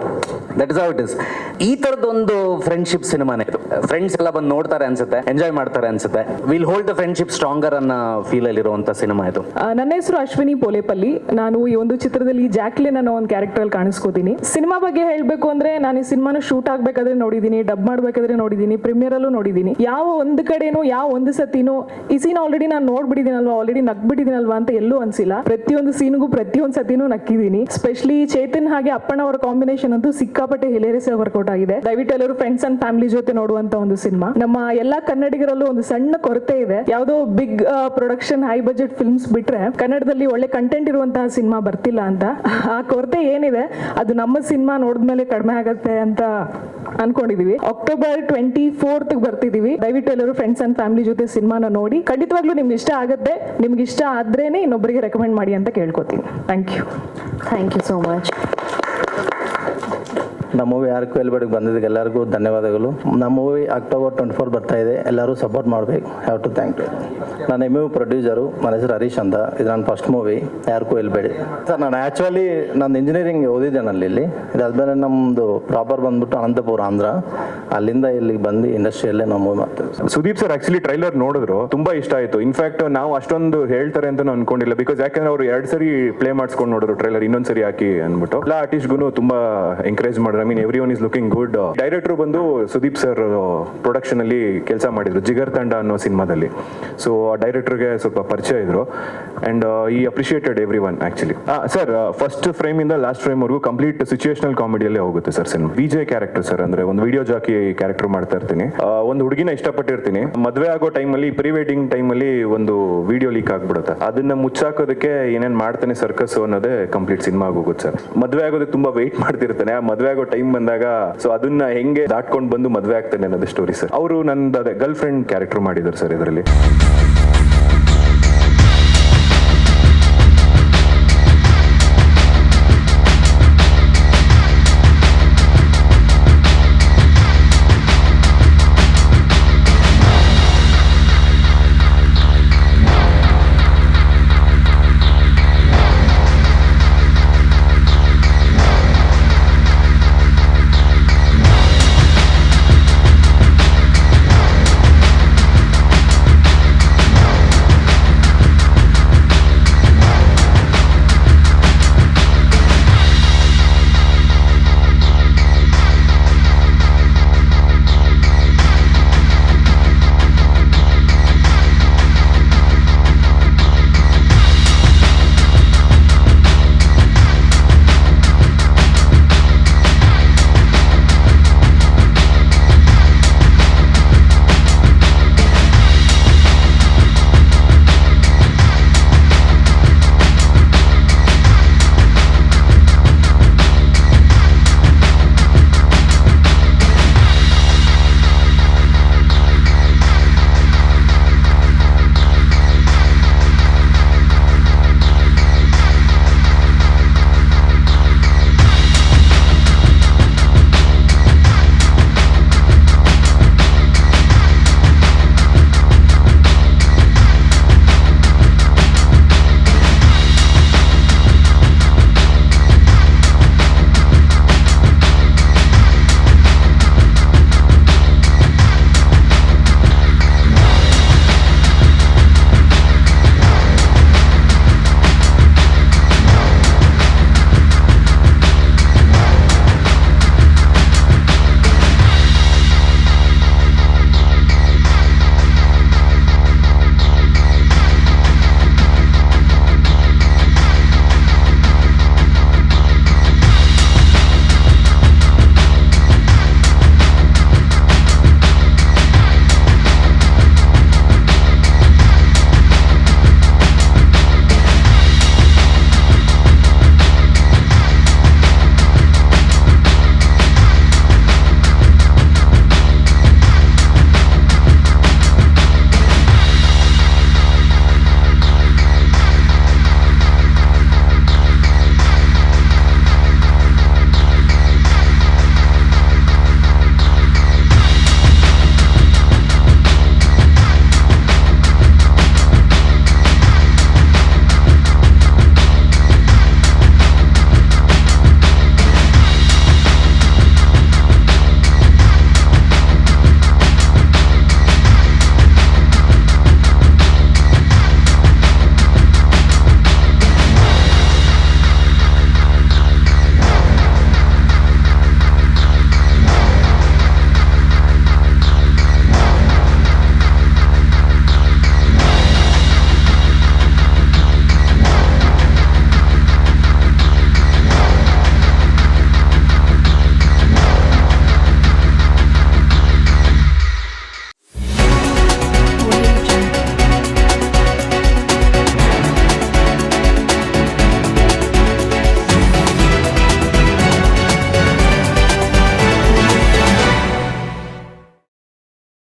[SPEAKER 8] That is how it is ಈ ತರದೊಂದು ಫ್ರೆಂಡ್ಶಿಪ್ ಸಿನಿಮಾನೇ ಇದು. ಫ್ರೆಂಡ್ಸ್ ಎಲ್ಲ ಬಂದು ನೋಡ್ತಾರೆ ಅನ್ಸುತ್ತೆ ಎಂಜಾಯ್ ಮಾಡ್ತಾರೆ ಅನ್ಸುತ್ತೆ. Will hold the friendship stronger ಅನ್ನೋ ಫೀಲ್ ಅಲ್ಲಿ ಇರುವಂತ ಸಿನಿಮಾ ಇದು.
[SPEAKER 2] ನನ್ನ ಹೆಸರು ಅಶ್ವಿನಿ ಪೋಲೆಪಲ್ಲಿ. ನಾನು ಈ ಒಂದು ಚಿತ್ರದಲ್ಲಿ ಜಾಕ್ಲಿನ್ ಅನ್ನೋ ಒಂದು ಕ್ಯಾರೆಕ್ಟರ್ ಅಲ್ಲಿ ಕಾಣಿಸ್ಕೋತೀನಿ. ಸಿನಿಮಾ ಬಗ್ಗೆ ಹೇಳಬೇಕು ಅಂದ್ರೆ ನಾನು ಈ ಸಿನಿಮಾನ ಶೂಟ್ ಆಗ್ಬೇಕಾದ್ರೆ ನೋಡಿದೀನಿ ಡಬ್ ಮಾಡ್ಬೇಕಾದ್ರೆ ನೋಡಿದೀನಿ ಪ್ರೀಮಿಯರ್ ಅಲ್ಲೂ ನೋಡಿದೀನಿ. ಯಾವ ಒಂದ್ ಕಡೆನೂ, ಯಾವ ಒಂದು ಸತಿನೂ ಈ ಸೀನ್ ಆಲ್ರೆಡಿ ನಾನು ನೋಡ್ಬಿಟ್ಟಿದ್ದೀನಲ್ವಾ ಆಲ್ರೆಡಿ ನಗ್ಬಿಟ್ಟಿದ್ದೀನಲ್ವಾ ಅಂತ ಎಲ್ಲೂ ಅನ್ಸಿಲ್ಲ. ಪ್ರತಿಯೊಂದು ಸೀನ್ಗೂ ಪ್ರತಿಯೊಂದು ಸತಿನೂ ನಕ್ಕಿದೀನಿ. ಸ್ಪೆಷಲಿ ಚೇತನ್ ಹಾಗೆ ಅಪ್ಪಣ್ಣ ಅವರ ಕಾಂಬಿನೇಷನ್ ಅಂತೂ ಸಿಕ್ಕಾಪಟ್ಟೆ ಹಿಲೇರಿಯಸ್ ವರ್ಕೌಟ್ ಆಗಿದೆ. ದಯವಿಟ್ಟು ಎಲ್ಲರೂ ಫ್ರೆಂಡ್ಸ್ ಅಂಡ್ ಫ್ಯಾಮಿಲಿ ಜೊತೆ ನೋಡುವಂತ ಒಂದು ಸಿನಿಮಾ. ನಮ್ಮ ಎಲ್ಲಾ ಕನ್ನಡಿಗರಲ್ಲೂ ಒಂದು ಸಣ್ಣ ಕೊರತೆ ಇದೆ. ಯಾವುದೋ big production high budget films ಬಿಟ್ರೆ ಕನ್ನಡದಲ್ಲಿ ಒಳ್ಳೆ ಕಂಟೆಂಟ್ ಇರುವಂತಹ ಸಿನಿಮಾ ಬರ್ತಿಲ್ಲ ಅಂತ. ಆ ಕೊರತೆ ಏನಿದೆ, ಅದು ನಮ್ಮ ಸಿನಿಮಾ ನೋಡಿದ್ಮೇಲೆ ಕಡಿಮೆ ಆಗತ್ತೆ ಅಂತ ಅನ್ಕೊಂಡಿದೀವಿ. ಅಕ್ಟೋಬರ್ ಟ್ವೆಂಟಿ ಫೋರ್ತ್ ಬರ್ತಿದೀವಿ. ದಯವಿಟ್ಟು ಎಲ್ಲರೂ ಫ್ರೆಂಡ್ಸ್ ಅಂಡ್ ಫ್ಯಾಮಿಲಿ ಜೊತೆ ಸಿನಿಮಾನ ನೋಡಿ. ಖಂಡಿತವಾಗ್ಲೂ ನಿಮ್ಗೆ ಇಷ್ಟ ಆಗುತ್ತೆ. ನಿಮ್ಗೆ ಇಷ್ಟ ಆದ್ರೇನೆ ಇನ್ನೊಬ್ಬರಿಗೆ ರೆಕಮೆಂಡ್ ಮಾಡಿ ಅಂತ ಕೇಳ್ಕೊತೀನಿ. Thank you
[SPEAKER 7] thank you so much
[SPEAKER 4] ನಮ್ಮ ಮೂವಿ ಯಾರು ಎಲ್ಬೇಡಿಗೆ ಬಂದಿದ್ದಕ್ಕೆ ಎಲ್ಲರಿಗೂ ಧನ್ಯವಾದಗಳು. ನಮ್ಮ ಮೂವಿ ಅಕ್ಟೋಬರ್ ಟ್ವೆಂಟಿ ಫೋರ್ ಬರ್ತಾ ಇದೆ. ಎಲ್ಲರೂ ಸಪೋರ್ಟ್ ಮಾಡಬೇಕು. ಹ್ಯಾವ್ ಟು ಥ್ಯಾಂಕ್ ಯು ನಾನು ಎಂ ಯು ಪ್ರೊಡ್ಯೂಸರು ನನ್ನ ಹೆಸರು ಹರೀಶ್ ಅಂತ. ಇದು ನನ್ನ first movie Yarigu Helbedi sir ನಾನು ಆ್ಯಕ್ಚುಲಿ ನಾನು ಇಂಜಿನಿಯರಿಂಗ್ ಓದಿದ್ದೆ ನಾನು ಇಲ್ಲಿ. ಇದಾದ್ಮೇಲೆ ನಮ್ಮದು ಪ್ರಾಪರ್ ಬಂದ್ಬಿಟ್ಟು ಅನಂತಪುರ ಆಂಧ್ರ. ಅಲ್ಲಿಂದ ಇಲ್ಲಿಗೆ ಬಂದು ಇಂಡಸ್ಟ್ರಿಯಲ್ಲೇ ನಾವು ಮೂವಿ ಮಾಡ್ತೇವೆ
[SPEAKER 3] ಸುದೀಪ್ ಸರ್ ಆಕ್ಚುಲಿ ಟ್ರೈಲರ್ ನೋಡಿದ್ರು. ತುಂಬಾ ಇಷ್ಟ ಆಯಿತು. ಇನ್ಫ್ಯಾಕ್ಟ್ ನಾವು ಅಷ್ಟೊಂದು ಹೇಳ್ತಾರೆ ಅಂತ ನಾನು ಅನ್ಕೊಂಡಿಲ್ಲ. ಬಿಕಾಸ್ ಯಾಕಂದ್ರೆ ಅವರು ಎರಡು ಸರಿ ಪ್ಲೇ ಮಾಡಿಸ್ಕೊಂಡು ನೋಡಿದ್ರು ಟ್ರೈಲರ್ ಇನ್ನೊಂದು ಸರಿ ಹಾಕಿ ಅಂದ್ಬಿಟ್ಟು. ಎಲ್ಲ ಆರ್ಟಿಸ್ಟ್ಗೂ ತುಂಬಾ ಎಂಕರೇಜ್ ಮಾಡಿದ್ರು. I mean everyone is looking good director ಬಂದು ಸುದೀಪ್ ಸರ್ ಪ್ರೊಡಕ್ಷನ್ ಅಲ್ಲಿ ಕೆಲಸ ಮಾಡಿದ್ರು, ಜಿಗರ್ ತಂಡ ಅನ್ನೋ ಸಿನಿಮಾದಲ್ಲಿ. ಸೊ ಆ ಡೈರೆಕ್ಟರ್ಗೆ ಸ್ವಲ್ಪ ಪರಿಚಯ ಇದ್ರು. And he appreciated everyone actually sir first frame ಇಂದ ಲಾಸ್ಟ್ ಫ್ರೇಮ್ ವರೆಗೂ ಕಂಪ್ಲೀಟ್ ಸಿಚುಯೇಷನಲ್ ಕಾಮಿಡಿಯಲ್ಲೇ ಹೋಗುತ್ತೆ sir cinema Vijay character sir ಅಂದ್ರೆ ಒಂದು ವಿಡಿಯೋ ಜಾಕಿ ಕ್ಯಾರೆಕ್ಟರ್ ಮಾಡ್ತಾ ಇರ್ತೀನಿ. ಒಂದು ಹುಡುಗಿನ ಇಷ್ಟಪಟ್ಟಿರ್ತೀನಿ. ಮದುವೆ ಆಗೋ ಟೈಮ್ ಅಲ್ಲಿ ಪ್ರೀ ವೆಡ್ಡಿಂಗ್ ಟೈಮಲ್ಲಿ ಒಂದು ವಿಡಿಯೋ ಲೀಕ್ ಆಗ್ಬಿಡುತ್ತೆ. ಅದನ್ನ ಮುಚ್ಚಾಕೋದಕ್ಕೆ ಏನೇನ್ ಮಾಡ್ತಾನೆ ಸರ್ಕಸ್ ಅನ್ನೋದೇ ಕಂಪ್ಲೀಟ್ ಸಿನಿಮಾ ಆಗೋಗುತ್ತೆ ಸರ್ ಮದುವೆ ಆಗೋದಕ್ಕೆ ತುಂಬಾ ವೆಯ್ಟ್ ಮಾಡ್ತಿರ್ತಾನೆ. ಆ ಮದುವೆ ಆಗೋ ಟೈಮ್ ಬಂದಾಗ ಸೊ ಅದನ್ನ ಹೆಂಗೆ ದಾಟ್ಕೊಂಡು ಬಂದು ಮದುವೆ ಆಗ್ತಾನೆ ಅನ್ನೋದು ಸ್ಟೋರಿ ಸರ್ ಅವರು ನಂದು ಅದೇ ಗರ್ಲ್ ಫ್ರೆಂಡ್ ಕ್ಯಾರೆಕ್ಟರ್ ಮಾಡಿದ್ದಾರೆ ಸರ್ ಇದರಲ್ಲಿ.